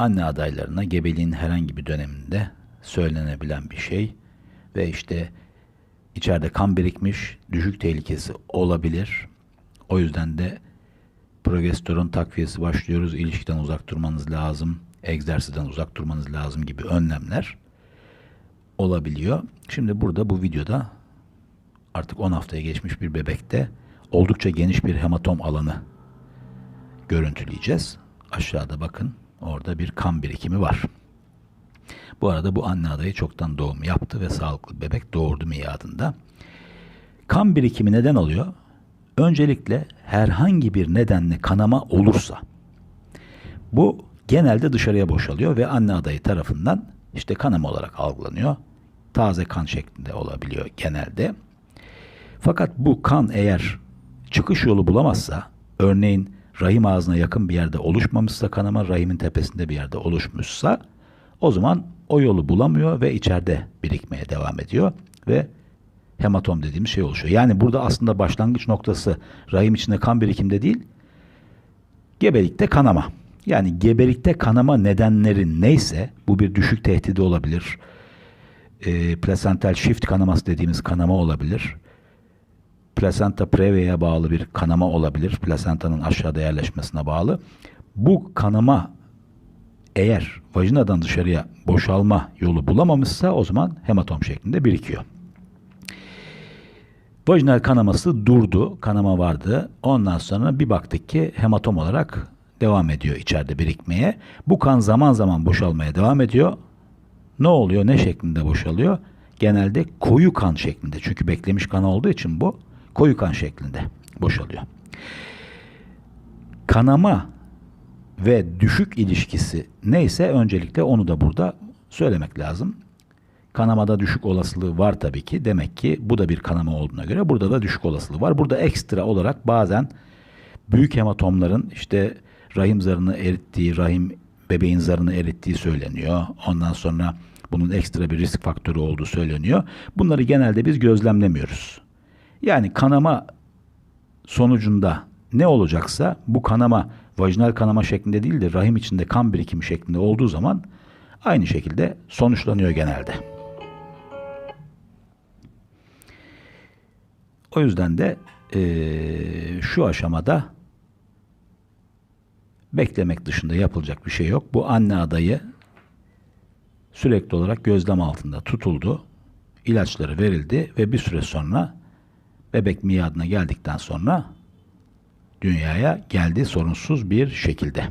anne adaylarına gebeliğin herhangi bir döneminde söylenebilen bir şey ve işte içeride kan birikmiş, düşük tehlikesi olabilir. O yüzden de progesteron takviyesi başlıyoruz. İlişkiden uzak durmanız lazım. Egzersizden uzak durmanız lazım gibi önlemler olabiliyor. Şimdi burada bu videoda artık 10 haftaya geçmiş bir bebekte oldukça geniş bir hematom alanı görüntüleyeceğiz. Aşağıda bakın orada bir kan birikimi var. Bu arada bu anne adayı çoktan doğum yaptı ve sağlıklı bebek doğurdu miadında. Kan birikimi neden oluyor? Öncelikle herhangi bir nedenle kanama olursa bu genelde dışarıya boşalıyor ve anne adayı tarafından işte kanama olarak algılanıyor. Taze kan şeklinde olabiliyor genelde. Fakat bu kan eğer çıkış yolu bulamazsa, örneğin rahim ağzına yakın bir yerde oluşmamışsa kanama, rahimin tepesinde bir yerde oluşmuşsa o zaman o yolu bulamıyor ve içeride birikmeye devam ediyor ve hematom dediğimiz şey oluşuyor. Yani burada aslında başlangıç noktası rahim içinde kan birikimde değil, gebelikte kanama. Yani gebelikte kanama nedenleri neyse, bu bir düşük tehdidi olabilir, e, plasental shift kanaması dediğimiz kanama olabilir, plasenta previa'ya bağlı bir kanama olabilir, plasentanın aşağıda yerleşmesine bağlı. Bu kanama eğer vajinadan dışarıya boşalma yolu bulamamışsa o zaman hematom şeklinde birikiyor. Vajinal kanaması durdu, kanama vardı. Ondan sonra bir baktık ki hematom olarak devam ediyor içeride birikmeye. Bu kan zaman zaman boşalmaya devam ediyor. Ne oluyor, ne şeklinde boşalıyor? Genelde koyu kan şeklinde. Çünkü beklemiş kan olduğu için bu koyu kan şeklinde boşalıyor. Kanama ve düşük ilişkisi neyse öncelikle onu da burada söylemek lazım. Kanamada düşük olasılığı var tabii ki. Demek ki bu da bir kanama olduğuna göre burada da düşük olasılığı var. Burada ekstra olarak bazen büyük hematomların işte rahim zarını erittiği, rahim bebeğin zarını erittiği söyleniyor. Ondan sonra bunun ekstra bir risk faktörü olduğu söyleniyor. Bunları genelde biz gözlemlemiyoruz. Yani kanama sonucunda ne olacaksa bu kanama vajinal kanama şeklinde değil de rahim içinde kan birikimi şeklinde olduğu zaman aynı şekilde sonuçlanıyor genelde. O yüzden de eee, şu aşamada beklemek dışında yapılacak bir şey yok. Bu anne adayı sürekli olarak gözlem altında tutuldu. İlaçları verildi ve bir süre sonra bebek miadına geldikten sonra dünyaya geldi sorunsuz bir şekilde.